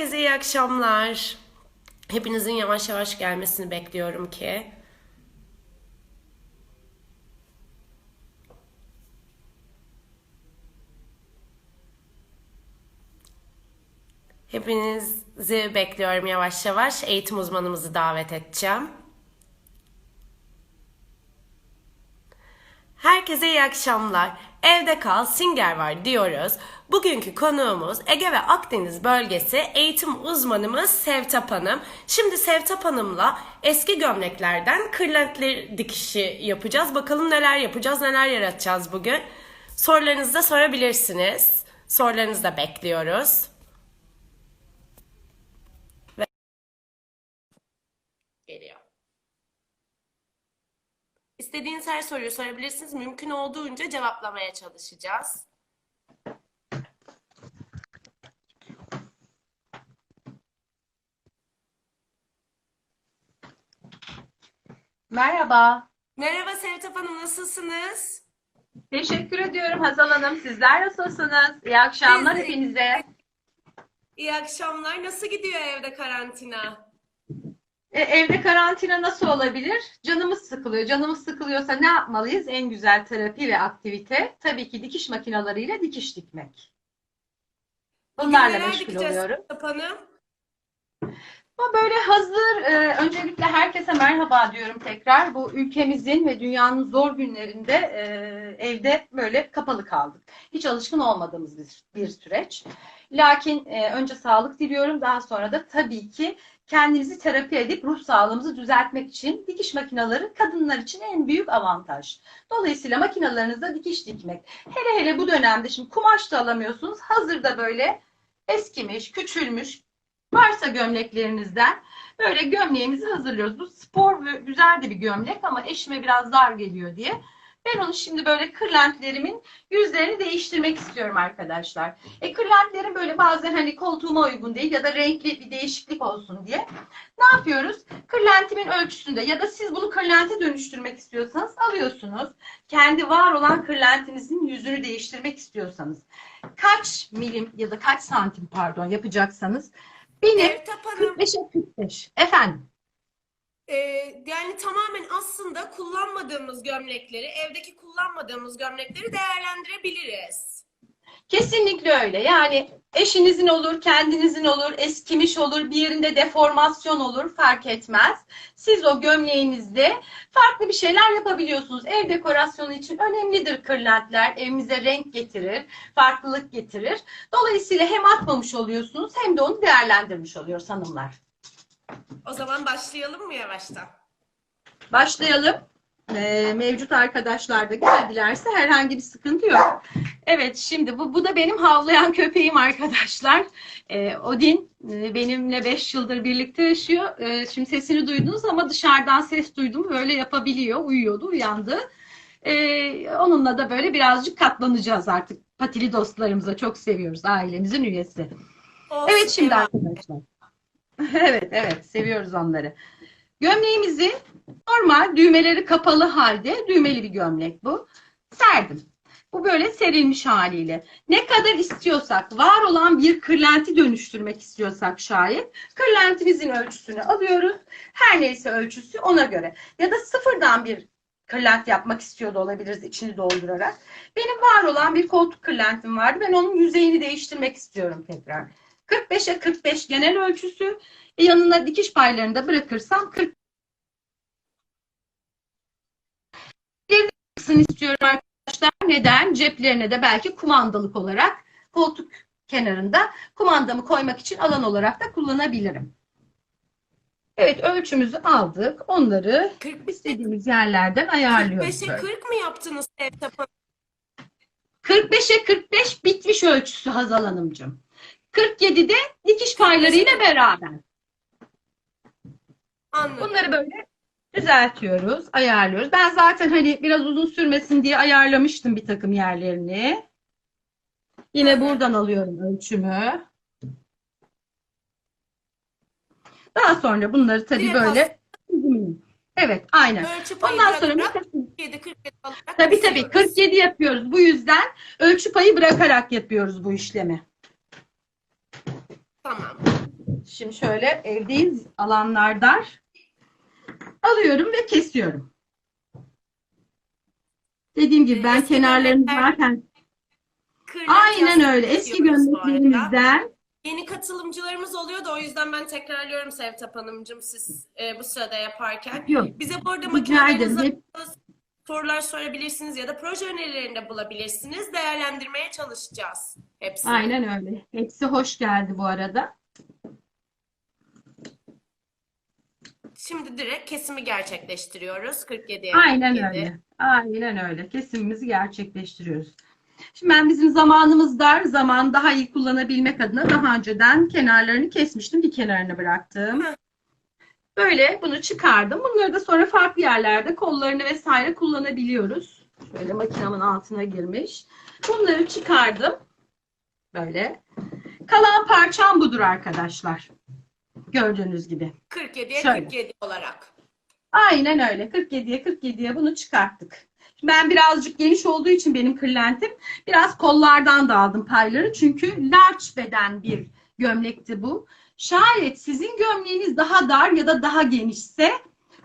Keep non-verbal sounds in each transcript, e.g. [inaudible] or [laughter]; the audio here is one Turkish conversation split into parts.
Herkese iyi akşamlar. Hepinizin yavaş yavaş gelmesini bekliyorum ki. Hepinizi bekliyorum yavaş yavaş. Eğitim uzmanımızı davet edeceğim. Herkese iyi akşamlar. Evde kal, Singer var diyoruz. Bugünkü konuğumuz Ege ve Akdeniz bölgesi eğitim uzmanımız Sevtap Hanım. Şimdi Sevtap Hanım'la eski gömleklerden kırlentli dikişi yapacağız. Bakalım neler yapacağız, neler yaratacağız bugün. Sorularınızı da sorabilirsiniz. Sorularınızı da bekliyoruz. Ve- Geliyor. İstediğiniz her soruyu sorabilirsiniz. Mümkün olduğunca cevaplamaya çalışacağız. Merhaba. Merhaba Sevtap Hanım, nasılsınız? Teşekkür ediyorum Hazal Hanım. Sizler nasılsınız? İyi akşamlar de- hepinize. İyi akşamlar. Nasıl gidiyor evde karantina? E, evde karantina nasıl olabilir? Canımız sıkılıyor. Canımız sıkılıyorsa ne yapmalıyız? En güzel terapi ve aktivite tabii ki dikiş makinalarıyla dikiş dikmek. Bunlarla meşgul oluyorum. Hanım? Ama böyle hazır, e, öncelikle herkese merhaba diyorum tekrar. Bu ülkemizin ve dünyanın zor günlerinde e, evde böyle kapalı kaldık. Hiç alışkın olmadığımız bir, bir süreç. Lakin e, önce sağlık diliyorum. Daha sonra da tabii ki kendimizi terapi edip ruh sağlığımızı düzeltmek için dikiş makineleri kadınlar için en büyük avantaj. Dolayısıyla makinalarınızda dikiş dikmek. Hele hele bu dönemde şimdi kumaş da alamıyorsunuz. Hazırda böyle eskimiş, küçülmüş, Varsa gömleklerinizden böyle gömleğimizi hazırlıyoruz. Bu spor ve güzel de bir gömlek ama eşime biraz dar geliyor diye. Ben onu şimdi böyle kırlentlerimin yüzlerini değiştirmek istiyorum arkadaşlar. E kırlentlerim böyle bazen hani koltuğuma uygun değil ya da renkli bir değişiklik olsun diye. Ne yapıyoruz? Kırlentimin ölçüsünde ya da siz bunu kırlente dönüştürmek istiyorsanız alıyorsunuz. Kendi var olan kırlentinizin yüzünü değiştirmek istiyorsanız kaç milim ya da kaç santim pardon yapacaksanız benim Sevtap Hanım, 45'e 45. Efendim. E, yani tamamen aslında kullanmadığımız gömlekleri, evdeki kullanmadığımız gömlekleri değerlendirebiliriz. Kesinlikle öyle. Yani eşinizin olur, kendinizin olur, eskimiş olur, bir yerinde deformasyon olur fark etmez. Siz o gömleğinizde farklı bir şeyler yapabiliyorsunuz. Ev dekorasyonu için önemlidir kırlentler. Evimize renk getirir, farklılık getirir. Dolayısıyla hem atmamış oluyorsunuz hem de onu değerlendirmiş oluyoruz hanımlar. O zaman başlayalım mı yavaştan? Başlayalım. Ee, mevcut arkadaşlar da geldilerse herhangi bir sıkıntı yok. Evet şimdi bu, bu da benim havlayan köpeğim arkadaşlar. Ee, Odin e, benimle 5 yıldır birlikte yaşıyor. Ee, şimdi sesini duydunuz ama dışarıdan ses duydum. Böyle yapabiliyor. Uyuyordu, uyandı. Ee, onunla da böyle birazcık katlanacağız artık. Patili dostlarımıza çok seviyoruz. Ailemizin üyesi. Olsun, Evet şimdi arkadaşlar. [laughs] Evet evet seviyoruz onları. Gömleğimizi normal düğmeleri kapalı halde düğmeli bir gömlek bu. Serdim. Bu böyle serilmiş haliyle. Ne kadar istiyorsak var olan bir kırlenti dönüştürmek istiyorsak şayet kırlentimizin ölçüsünü alıyoruz. Her neyse ölçüsü ona göre. Ya da sıfırdan bir kırlent yapmak istiyor da olabiliriz içini doldurarak. Benim var olan bir koltuk kırlentim vardı. Ben onun yüzeyini değiştirmek istiyorum tekrar. 45'e 45 genel ölçüsü. E, yanına dikiş paylarını da bırakırsam 40 Birini istiyorum arkadaşlar. Neden? Ceplerine de belki kumandalık olarak koltuk kenarında kumandamı koymak için alan olarak da kullanabilirim. Evet ölçümüzü aldık. Onları 40, istediğimiz yerlerden ayarlıyoruz. 45'e böyle. 40 mı yaptınız Sevtap Hanım? 45'e 45 bitmiş ölçüsü Hazal Hanımcığım. 47'de dikiş paylarıyla beraber. Anladım. Bunları böyle düzeltiyoruz, ayarlıyoruz. Ben zaten hani biraz uzun sürmesin diye ayarlamıştım bir takım yerlerini. Yine buradan alıyorum ölçümü. Daha sonra bunları tabii Direkt böyle Evet, aynen. Ölçü payı Ondan sonra bırakarak mesela 47 47 olarak tabii tabii kesiyoruz. 47 yapıyoruz. Bu yüzden ölçü payı bırakarak yapıyoruz bu işlemi. Tamam. Şimdi şöyle evdeyiz alanlar dar. Alıyorum ve kesiyorum. Dediğim gibi ben Eski kenarlarını gömlekler- zaten Kırlent aynen öyle eski bu arada. gömleklerimizden Yeni katılımcılarımız oluyor da o yüzden ben tekrarlıyorum Sevtap Hanımcığım siz e, bu sırada yaparken. yok. Bize bu arada Rica ederim. Hep- sorular sorabilirsiniz ya da proje önerilerinde bulabilirsiniz. Değerlendirmeye çalışacağız hepsini. Aynen öyle. Hepsi hoş geldi bu arada. Şimdi direkt kesimi gerçekleştiriyoruz. 47'ye Aynen 47. öyle. Aynen öyle. Kesimimizi gerçekleştiriyoruz. Şimdi ben bizim zamanımız dar, zaman daha iyi kullanabilmek adına daha önceden kenarlarını kesmiştim. Bir kenarını bıraktım. Hı. Böyle bunu çıkardım. Bunları da sonra farklı yerlerde kollarını vesaire kullanabiliyoruz. Şöyle makinemin altına girmiş. Bunları çıkardım. Böyle. Kalan parçam budur arkadaşlar. Gördüğünüz gibi. 47'ye Şöyle. 47 olarak. Aynen öyle. 47'ye 47'ye bunu çıkarttık. Ben birazcık geniş olduğu için benim kırlentim biraz kollardan da aldım payları. Çünkü large beden bir gömlekti bu. Şayet sizin gömleğiniz daha dar ya da daha genişse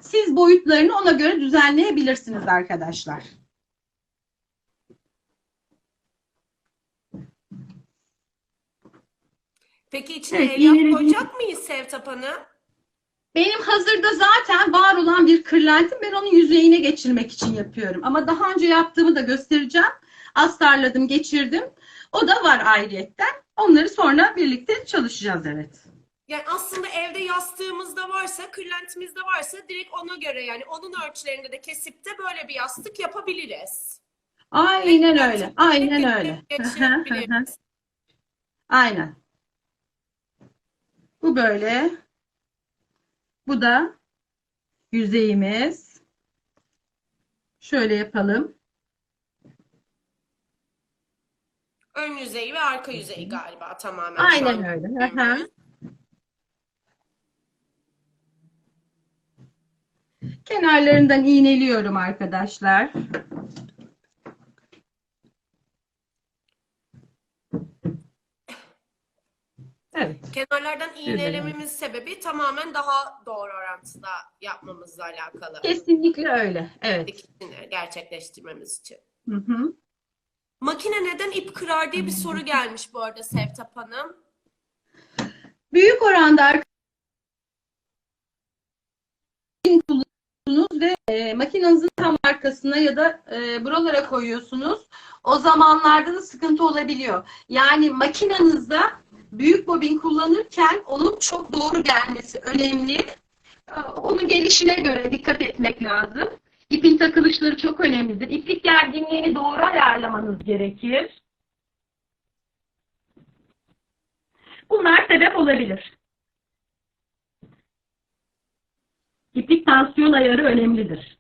siz boyutlarını ona göre düzenleyebilirsiniz arkadaşlar. Peki içine Evet, elyaf koyacak mıyız Sevtap Hanım? Benim hazırda zaten var olan bir kırlentim ben onun yüzeyine geçirmek için yapıyorum. Ama daha önce yaptığımı da göstereceğim. Astarladım, geçirdim. O da var ayrıyetten. Onları sonra birlikte çalışacağız evet. Yani aslında evde yastığımızda varsa, kırlentimizde varsa direkt ona göre yani onun ölçülerinde de kesip de böyle bir yastık yapabiliriz. Aynen öyle. Aynen öyle. Aynen. Bu böyle. Bu da yüzeyimiz. Şöyle yapalım. Ön yüzeyi ve arka yüzeyi galiba tamamen. Aynen öyle. Hı hı. görüyoruz. Kenarlarından iğneliyorum arkadaşlar. Evet. Kenarlardan iğnelememiz sebebi tamamen daha doğru orantıda yapmamızla alakalı. Kesinlikle öyle. Evet. Dikişini gerçekleştirmemiz için. Hı hı. Makine neden ip kırar diye bir soru gelmiş bu arada Sevtap Hanım. Büyük oranda kullanıyorsunuz ve e, makinenizin tam arkasına ya da e, buralara koyuyorsunuz. O zamanlarda da sıkıntı olabiliyor. Yani makinenizde büyük bobin kullanırken onun çok doğru gelmesi önemli. E, Onun gelişine göre dikkat etmek lazım. İpin takılışları çok önemlidir. İplik gerginliğini doğru ayarlamanız gerekir. Bunlar sebep olabilir. İplik tansiyon ayarı önemlidir.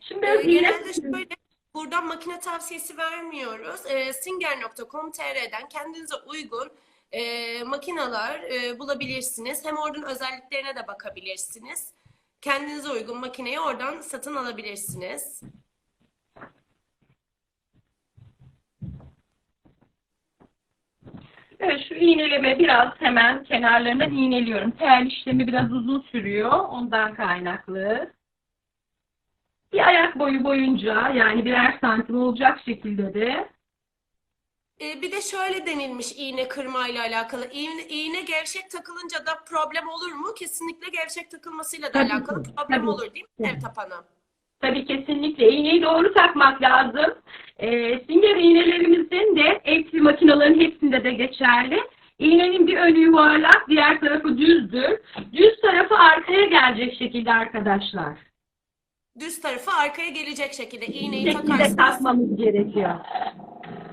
Şimdi Ee, biraz iğne genelde şöyle buradan makine tavsiyesi vermiyoruz. Ee, Singer.com.tr'den kendinize uygun e, makineler e, bulabilirsiniz. Hem oradan özelliklerine de bakabilirsiniz. Kendinize uygun makineyi oradan satın alabilirsiniz. Evet, şu iğneleme biraz hemen kenarlarından iğneliyorum. Tel işlemi biraz uzun sürüyor. Ondan kaynaklı. Bir ayak boyu boyunca yani birer santim olacak şekilde de Ee, bir de şöyle denilmiş iğne kırmayla alakalı. İğne, iğne gevşek takılınca da problem olur mu? Kesinlikle gevşek takılmasıyla da Tabii alakalı ki, problem tabii. olur değil mi Evet. Sevtap Hanım? Tabii kesinlikle iğneyi doğru takmak lazım. Ee, Singer iğnelerimizin de eski makinelerin hepsinde de geçerli. İğnenin bir önü yuvarlak, diğer tarafı düzdür. Düz tarafı arkaya gelecek şekilde arkadaşlar. Düz tarafı arkaya gelecek şekilde iğneyi şekilde takarsınız. takmamız gerekiyor.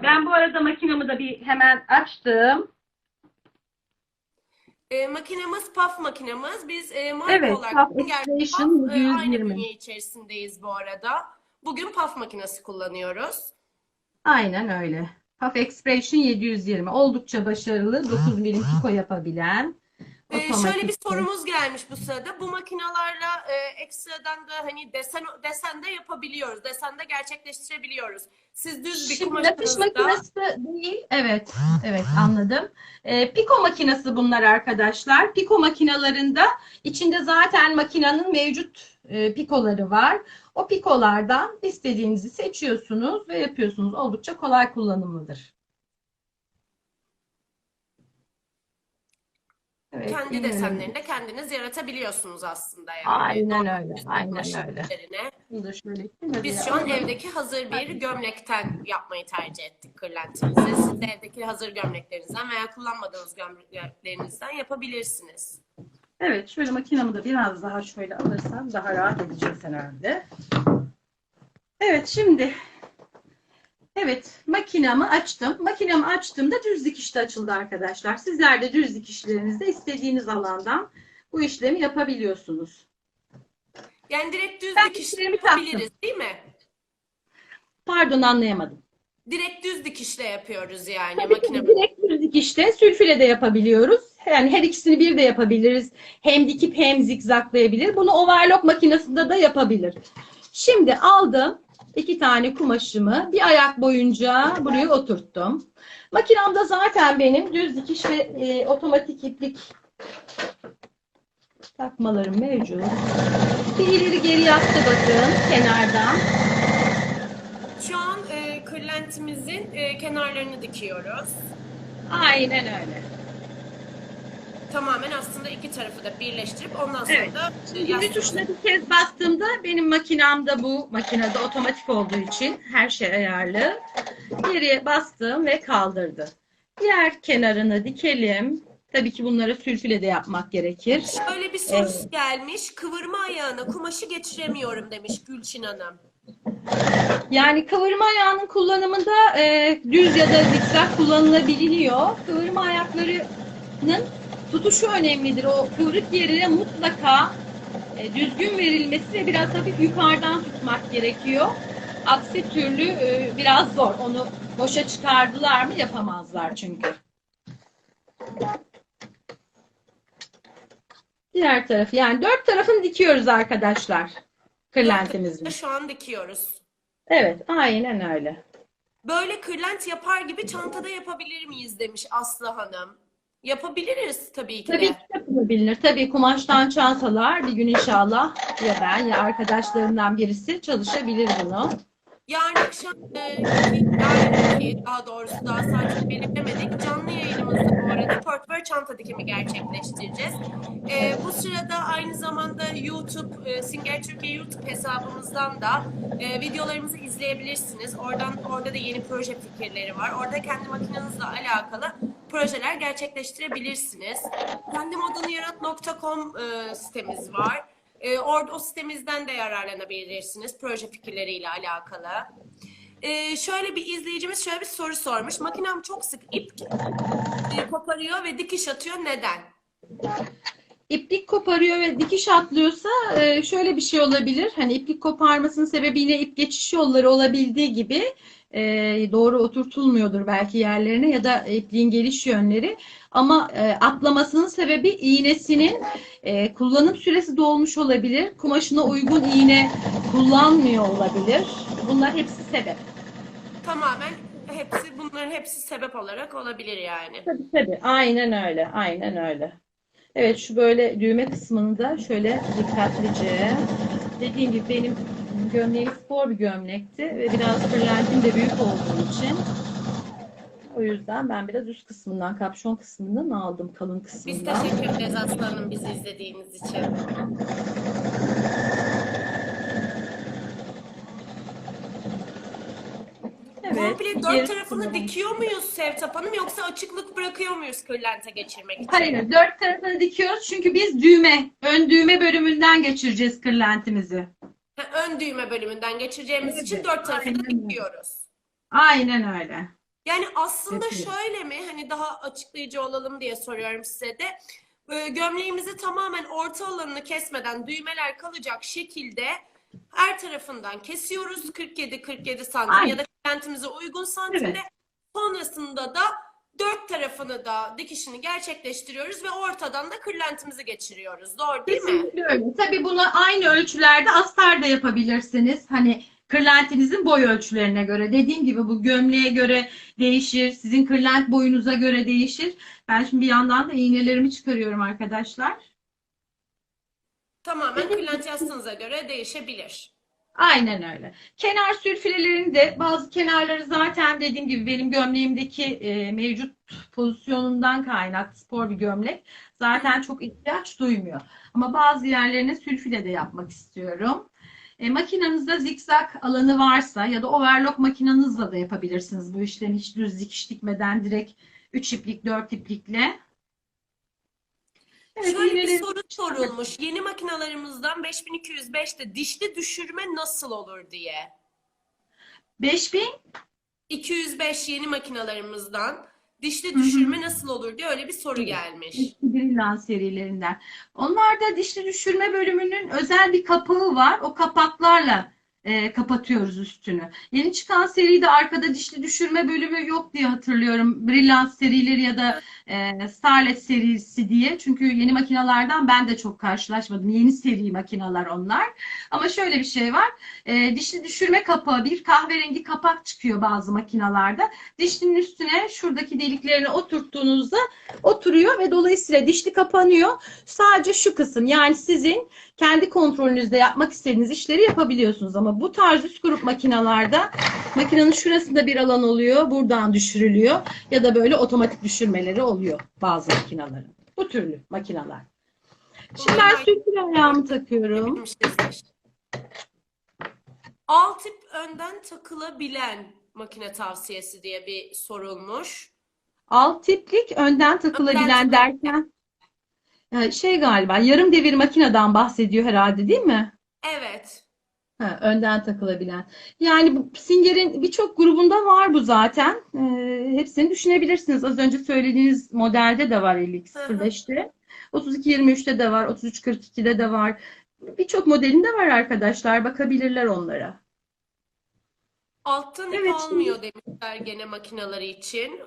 Ben bu arada makinamı da bir hemen açtım. E, makinemiz PAF makinemiz. Biz e, marka Evet, olarak PAF PAF, e, aynı 120. bünye içerisindeyiz bu arada. Bugün PAF makinesi kullanıyoruz. Aynen öyle. Puff Expression 720. Oldukça başarılı. 9 milim piko yapabilen. Ee, şöyle bir Otomatik. sorumuz gelmiş bu sırada. Bu makinalarla e, ekstradan da hani desen desen de yapabiliyoruz. Desen de gerçekleştirebiliyoruz. Siz düz bir Şimdi nakış makinesi değil. Evet, evet anladım. Ee, piko makinesi bunlar arkadaşlar. Piko makinalarında içinde zaten makinenin mevcut e, pikoları var. O pikolardan istediğinizi seçiyorsunuz ve yapıyorsunuz. Oldukça kolay kullanımlıdır. Evet, kendi dinliyorum. desenlerini de kendiniz yaratabiliyorsunuz aslında yani. Aynen öyle, Düz bir aynen öyle. üzerine. Biz şu an evdeki hazır bir gömlekten yapmayı tercih ettik kırlentimizi. Siz de evdeki hazır gömleklerinizden veya kullanmadığınız gömleklerinizden yapabilirsiniz. Evet, şöyle makinamı da biraz daha şöyle alırsam daha rahat edeceğiz herhalde. Evet, şimdi evet makinamı açtım. Makinamı açtığımda düz dikişte açıldı arkadaşlar. Sizler de düz dikişlerinizde istediğiniz alandan bu işlemi yapabiliyorsunuz. Yani direkt düz Ben dikiş dikişlerimi yapabiliriz değil mi? Pardon anlayamadım. Direkt düz dikişle yapıyoruz yani Tabii ki makine. direkt düz dikişte sülfüle de yapabiliyoruz. Yani her ikisini bir de yapabiliriz. Hem dikip hem zikzaklayabilir. Bunu overlock makinesinde de yapabilir. Şimdi aldım iki tane kumaşımı bir ayak boyunca buraya oturttum. Makinamda zaten benim düz dikiş ve e, otomatik iplik takmalarım mevcut. Bir ileri geri yaptı bakın kenardan. Şu an e, kırlentimizin e, kenarlarını dikiyoruz. Aynen öyle. Tamamen aslında iki tarafı da birleştirip ondan sonra Evet. da Şimdi tuşuna bir kez bastığımda benim makinamda bu makinede otomatik olduğu için her şey ayarlı. Geriye bastım ve kaldırdı. Diğer kenarını dikelim. Tabii ki bunları sülfüle de yapmak gerekir. Şöyle bir sorusu gelmiş. Kıvırma ayağına kumaşı geçiremiyorum demiş Gülçin Hanım. Yani kıvırma ayağının kullanımında e, düz ya da zikzak kullanılabiliyor. Kıvırma ayaklarının tutuşu önemlidir. O kıvrık yerine mutlaka e, düzgün verilmesi ve biraz hafif yukarıdan tutmak gerekiyor. Aksi türlü e, biraz zor. Onu boşa çıkardılar mı yapamazlar çünkü. Diğer tarafı yani dört tarafını dikiyoruz arkadaşlar. Kırlentimizin. Şu an dikiyoruz. Evet, aynen öyle. Böyle kırlent yapar gibi çantada yapabilir miyiz demiş Aslı Hanım. Yapabiliriz tabii ki Tabii de. ki yapılabilir. Tabii kumaştan çantalar bir gün inşallah ya ben ya arkadaşlarımdan birisi çalışabilir bunu. Yarın akşam, e, yarın daha doğrusu daha saat belirlemedik. Canlı yayınımızda bu arada portföy çanta dikimi gerçekleştireceğiz. E, bu sırada aynı zamanda YouTube, e, Singer Türkiye YouTube hesabımızdan da e, videolarımızı izleyebilirsiniz. Oradan orada da yeni proje fikirleri var. Orada kendi makinenizle alakalı projeler gerçekleştirebilirsiniz. Kendimodunu e, sitemiz var. E, orada o sitemizden de yararlanabilirsiniz proje fikirleriyle alakalı. E, şöyle bir izleyicimiz şöyle bir soru sormuş. Makinem çok sık ip e, koparıyor ve dikiş atıyor. Neden? İplik koparıyor ve dikiş atlıyorsa e, şöyle bir şey olabilir. Hani iplik koparmasının sebebi yine ip geçiş yolları olabildiği gibi e, doğru oturtulmuyordur belki yerlerine ya da ipliğin geliş yönleri. Ama e, atlamasının sebebi iğnesinin e, kullanım süresi dolmuş olabilir. Kumaşına uygun iğne kullanmıyor olabilir. Bunlar hepsi sebep. Tamamen hepsi bunların hepsi sebep olarak olabilir yani. Tabii tabii. Aynen öyle. Aynen öyle. Evet şu böyle düğme kısmını da şöyle dikkatlice. Dediğim gibi benim gömleğim spor bir gömlekti ve biraz kırlentim de büyük olduğu için o yüzden ben biraz üst kısmından, kapşon kısmından aldım kalın Biz kısmından. teşekkür ederiz Aslı Hanım bizi izlediğiniz için. Evet. Komple dört tarafını kısmından. dikiyor muyuz Sevtap Hanım yoksa açıklık bırakıyor muyuz kırlente geçirmek için? Hayır, dört tarafını dikiyoruz çünkü biz düğme, ön düğme bölümünden geçireceğiz kırlentimizi. Ha, ön düğme bölümünden geçireceğimiz için Evet, dört tarafını aynen öyle. dikiyoruz. Aynen öyle. Yani aslında Yapıyoruz. şöyle mi hani daha açıklayıcı olalım diye soruyorum size de. Ee, Gömleğimizi tamamen orta alanını kesmeden düğmeler kalacak şekilde her tarafından kesiyoruz 47-47 santim Aynen. ya da kentimize uygun santimde. Evet. Sonrasında da dört tarafını da dikişini gerçekleştiriyoruz ve ortadan da kırlentimizi geçiriyoruz. Doğru değil mi? Kesinlikle öyle. Tabii bunu aynı ölçülerde astar da yapabilirsiniz. Hani kırlentinizin boy ölçülerine göre. Dediğim gibi bu gömleğe göre değişir. Sizin kırlent boyunuza göre değişir. Ben şimdi bir yandan da iğnelerimi çıkarıyorum arkadaşlar. Tamamen kırlent yastığınıza göre değişebilir. Aynen öyle. Kenar sülfilelerin de bazı kenarları zaten dediğim gibi benim gömleğimdeki e, mevcut pozisyonundan kaynaklı spor bir gömlek. Zaten çok ihtiyaç duymuyor. Ama bazı yerlerine sülfile de yapmak istiyorum. E, makinenizde zikzak alanı varsa ya da overlock makinenizle de yapabilirsiniz bu işlemi hiç düz dikiş dikmeden direkt 3 iplik 4 iplikle. Evet, Şöyle bir soru sorulmuş. Yeni makinalarımızdan 5205'te dişli düşürme nasıl olur diye. 5000 205 yeni makinalarımızdan dişli düşürme nasıl olur diye öyle bir soru gelmiş. Brilliant serilerinden. Onlarda dişli düşürme bölümünün özel bir kapağı var. O kapaklarla e, kapatıyoruz üstünü. Yeni çıkan seride arkada dişli düşürme bölümü yok diye hatırlıyorum. Brilliant serileri ya da e, Starlet serisi diye. Çünkü yeni makinalardan ben de çok karşılaşmadım. Yeni seri makinalar onlar. Ama şöyle bir şey var. E, dişli düşürme kapağı bir kahverengi kapak çıkıyor bazı makinalarda. Dişlinin üstüne şuradaki deliklerini oturttuğunuzda oturuyor ve dolayısıyla dişli kapanıyor. Sadece şu kısım yani sizin kendi kontrolünüzde yapmak istediğiniz işleri yapabiliyorsunuz ama bu tarz üst grup makinalarda makinenin şurasında bir alan oluyor. Buradan düşürülüyor ya da böyle otomatik düşürmeleri oluyor bazı makinaların. Bu türlü makinalar. Şimdi ben sürtülü ayağımı takıyorum. Alt tip önden takılabilen makine tavsiyesi diye bir sorulmuş. Alt tiplik önden takılabilen Önden derken e, şey galiba yarım devir makineden bahsediyor herhalde değil mi? Evet. Ha, önden takılabilen. Yani bu Singer'in birçok grubunda var bu zaten. Ee, hepsini düşünebilirsiniz. Az önce söylediğiniz modelde de var 5205'te. 3223'te de var, 3342'de de var. Birçok modelinde var arkadaşlar. Bakabilirler onlara. Alttan ip Evet, almıyor demişler gene makineleri için.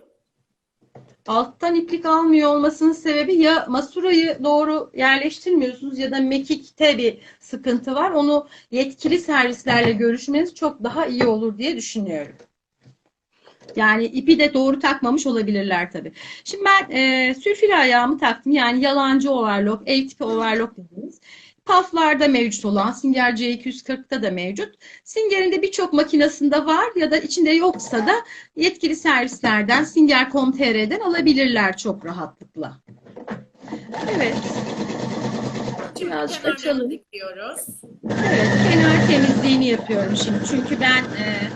Alttan iplik almıyor olmasının sebebi ya masurayı doğru yerleştirmiyorsunuz ya da mekikte bir sıkıntı var. Onu yetkili servislerle görüşmeniz çok daha iyi olur diye düşünüyorum. Yani ipi de doğru takmamış olabilirler tabii. Şimdi ben e, sülfür ayağımı taktım. Yani yalancı overlock, el tipi overlock dediğimiz. Paflarda mevcut olan Singer C240'da da mevcut. Singer'in de birçok makinasında var ya da içinde yoksa da yetkili servislerden Singer.com.tr'den alabilirler çok rahatlıkla. Evet. Birazcık kenarlarını açalım. Evet, kenar temizliğini yapıyorum şimdi. Çünkü ben e,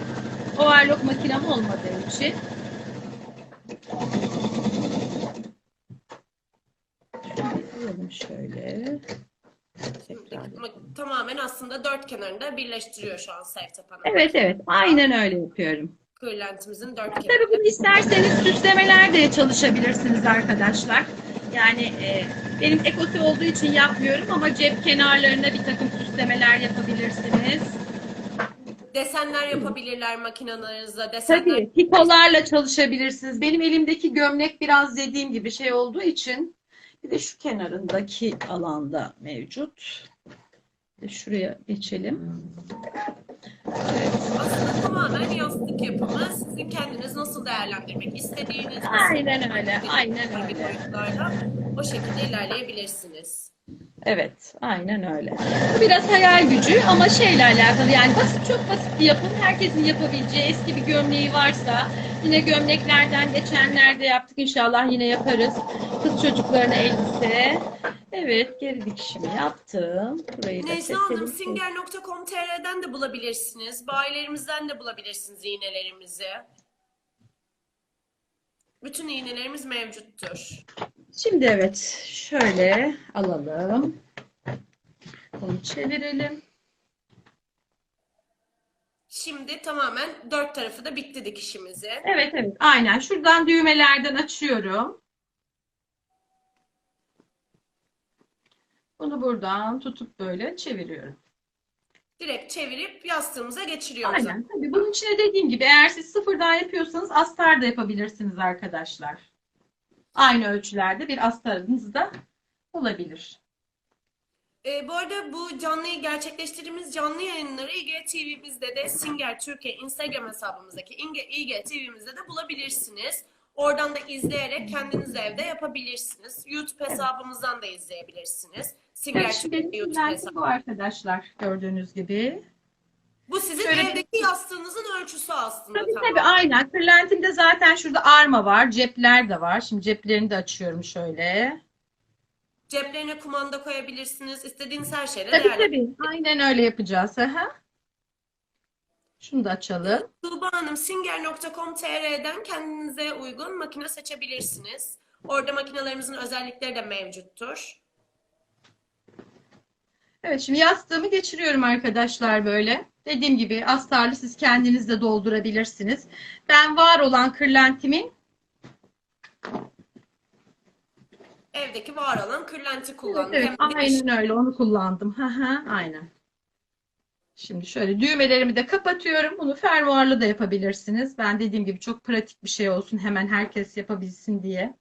overlock makinem olmadığı için. Şöyle şöyle. Tamamen aslında dört kenarında birleştiriyor şu an Sevtap Hanım. Evet evet, aynen öyle yapıyorum. Kırlentimizin dört Tabii kenarında. bunu isterseniz süslemeler de çalışabilirsiniz arkadaşlar. Yani e, benim ekosi olduğu için yapmıyorum ama cep kenarlarına bir takım süslemeler yapabilirsiniz. Desenler yapabilirler makinelerinizde. Desenler Tabii pikolarla çalışabilirsiniz. Benim elimdeki gömlek biraz dediğim gibi şey olduğu için bir de şu kenarındaki alanda mevcut. Şuraya geçelim. Evet. aslında tamamen yastık yapımı. Sizin kendiniz nasıl değerlendirmek istediğiniz Aynen öyle, aynen öyle. o şekilde ilerleyebilirsiniz. Evet, aynen öyle. Bu biraz hayal gücü ama şeyle alakalı yani basit çok basit bir yapım. Herkesin yapabileceği eski bir gömleği varsa yine gömleklerden geçenlerde yaptık inşallah yine yaparız. Kız çocuklarına elbise. Evet, geri dikişimi yaptım. Burayı Necla Hanım singer.com.tr'den de bulabilirsiniz. Bayilerimizden de bulabilirsiniz iğnelerimizi. Bütün iğnelerimiz mevcuttur. Şimdi evet, şöyle alalım. Onu çevirelim. Şimdi tamamen dört tarafı da bitti dikişimizi. Evet evet, aynen. Şuradan düğmelerden açıyorum. Bunu buradan tutup böyle çeviriyorum. Direkt çevirip yastığımıza geçiriyoruz. Aynen. Tabii bunun içine dediğim gibi eğer siz sıfırdan yapıyorsanız astar da yapabilirsiniz arkadaşlar. Aynı ölçülerde bir astarınız da olabilir. Ee, bu arada bu canlıyı gerçekleştirdiğimiz canlı yayınları IGTV'mizde de Singer Türkiye Instagram hesabımızdaki IGTV'mizde de bulabilirsiniz. Oradan da izleyerek kendiniz de evde yapabilirsiniz. YouTube hesabımızdan da izleyebilirsiniz. Singer Türkiye YouTube hesabı. bu arkadaşlar gördüğünüz gibi. Bu sizin Şöyle evdeki yastığınızın ölçüsü aslında Tabii tamam. tabii aynen. Kırlentimde zaten şurada arma var, cepler de var. Şimdi ceplerini de açıyorum şöyle. Ceplerine kumanda koyabilirsiniz. İstediğiniz her şeyle Tabii tabii. Aynen öyle yapacağız. Aha. Şunu da açalım. Tuğba Hanım singer.com.tr'den kendinize uygun makine seçebilirsiniz. Orada makinelerimizin özellikleri de mevcuttur. Evet şimdi yastığımı geçiriyorum arkadaşlar böyle. Dediğim gibi astarlı siz kendiniz de doldurabilirsiniz. Ben var olan kırlentimin Evdeki var olan kırlenti kullandım. Evet, de aynen öyle onu kullandım. Aynen. Şimdi şöyle düğmelerimi de kapatıyorum. Bunu fermuarlı da yapabilirsiniz. Ben dediğim gibi çok pratik bir şey olsun. Hemen herkes yapabilsin diye.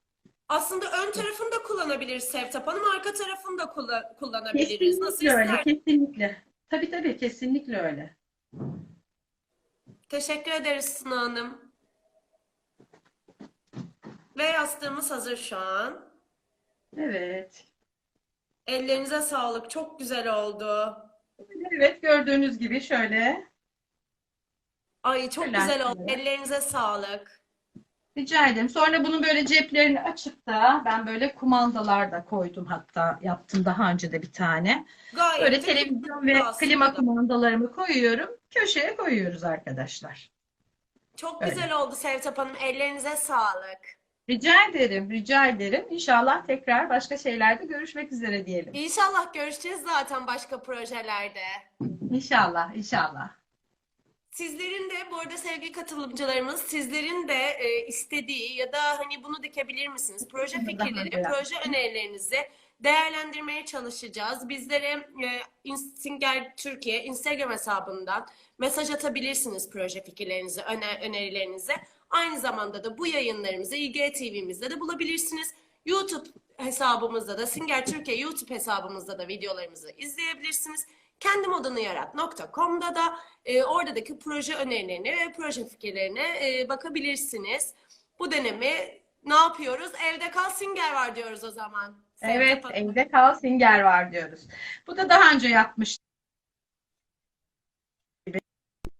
Aslında ön tarafını da kullanabiliriz Sevtap Hanım, arka tarafını da kullan- kullanabiliriz. Nasıl Kesinlikle öyle, ister? kesinlikle. Tabii tabii, kesinlikle öyle. Teşekkür ederiz Suna Hanım. Ve yastığımız hazır şu an. Evet. Ellerinize sağlık. Çok güzel oldu. Evet, gördüğünüz gibi şöyle. Ay çok Kırlenti güzel oldu. Ellerinize sağlık. Rica ederim. Sonra bunun böyle ceplerini açıp da ben böyle kumandalar da koydum hatta yaptım daha önce de bir tane. Gayet Böyle televizyon ve aslında. klima kumandalarımı koyuyorum. Köşeye koyuyoruz arkadaşlar. Çok Öyle. güzel oldu Sevtap Hanım. Ellerinize sağlık. Rica ederim, rica ederim. İnşallah tekrar başka şeylerde görüşmek üzere diyelim. İnşallah görüşeceğiz zaten başka projelerde. İnşallah, inşallah. Sizlerin de bu arada sevgili katılımcılarımız sizlerin de e, istediği ya da hani bunu dikebilir misiniz? Proje fikirleri, proje önerilerinizi değerlendirmeye çalışacağız. Bizlere e, In- Singer Türkiye Instagram hesabından mesaj atabilirsiniz proje fikirlerinizi, öner önerilerinizi. Aynı zamanda da bu yayınlarımızı IGTV'mizde de bulabilirsiniz. YouTube hesabımızda da Singer Türkiye YouTube hesabımızda da videolarımızı izleyebilirsiniz. Kendimodunu da e, oradaki proje önerilerine ve proje fikirlerine e, bakabilirsiniz. Bu dönemi ne yapıyoruz? Evde kal Singer var diyoruz o zaman. Evet, Sevtap Hanım. evde kal Singer var diyoruz. Bu da daha önce yapmıştık.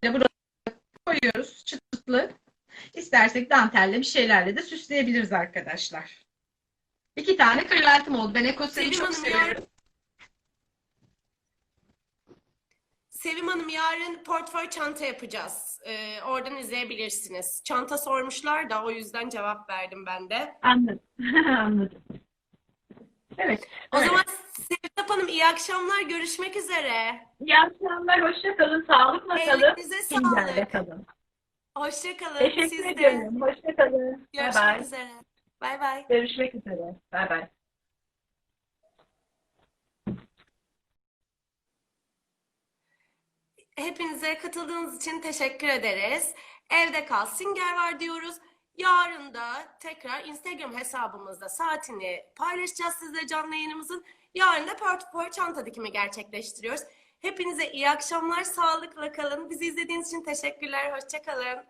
Buraya koyuyoruz çıtlıklı. İstersek dantelle bir şeylerle de süsleyebiliriz arkadaşlar. İki tane kırlentim oldu. Ben ekoseri çok seviyorum. Sevim Hanım yarın portföy çanta yapacağız. Ee, oradan izleyebilirsiniz. Çanta sormuşlar da o yüzden cevap verdim ben de. Anladım. [laughs] Anladım. Evet. O öyle. zaman Sevtap Hanım iyi akşamlar. Görüşmek üzere. İyi akşamlar. Hoşça kalın. Sağlıkla kalın. Singer'de sağlık. kalın. Hoşça kalın. Teşekkür Siz de. ederim. Hoşça kalın. Görüşmek bay. üzere. Bay bay. Görüşmek üzere. Bay bay. Hepinize katıldığınız için teşekkür ederiz. Evde kal Singer var diyoruz. Yarın da tekrar Instagram hesabımızda saatini paylaşacağız sizle canlı yayınımızın. Yarın da portföy çanta dikimi gerçekleştiriyoruz. Hepinize iyi akşamlar, sağlıkla kalın. Bizi izlediğiniz için teşekkürler, hoşça kalın.